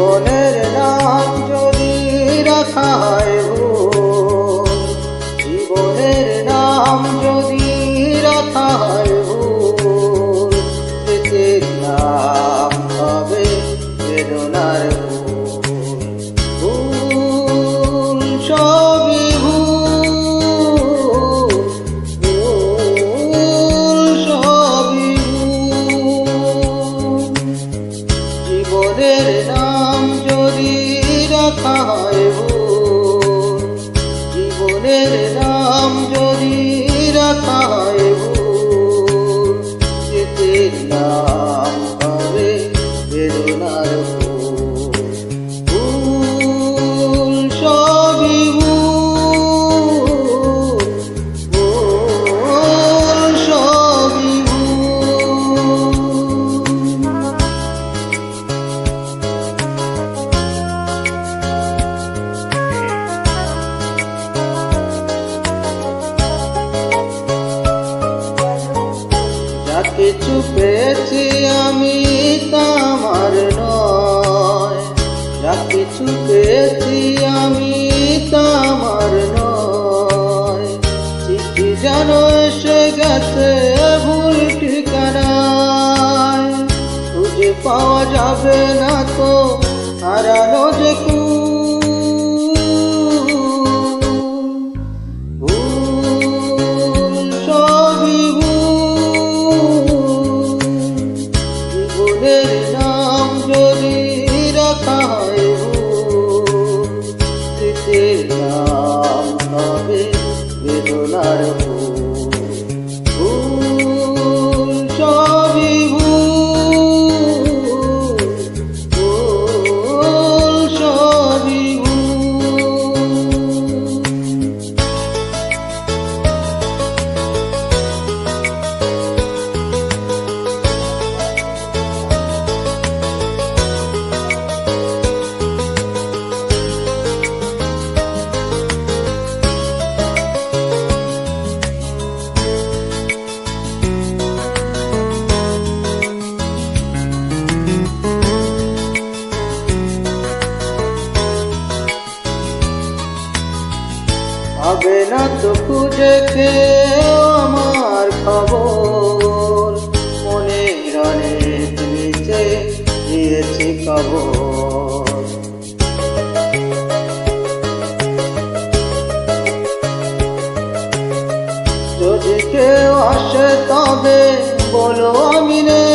জীবনের নাম। নাম যদি রাখায় যেতে নাম হবে বেদনার কিছু পেয়েছি আমি তামার নয়। যা কিছু পেয়েছি আমি তামার নয়। চিঠি যেন এসে গেছে ভুল ঠিকানায়। খুঁজে পাওয়া যাবে না নাম যদি রাখা হয় নাম হবে বেদনার ভুল হবে না তো খুঁজে কেউ আমার খবর। অনেক নিচে দিয়েছি খবর। যদি কেউ আসে তবে বলো আমি নেই।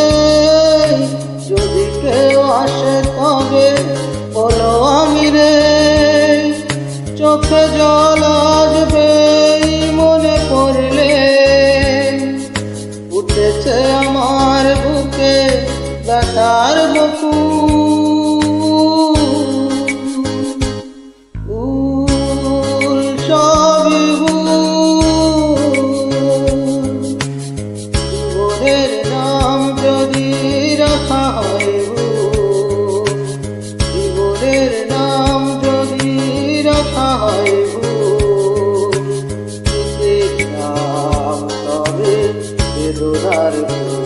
বেদনার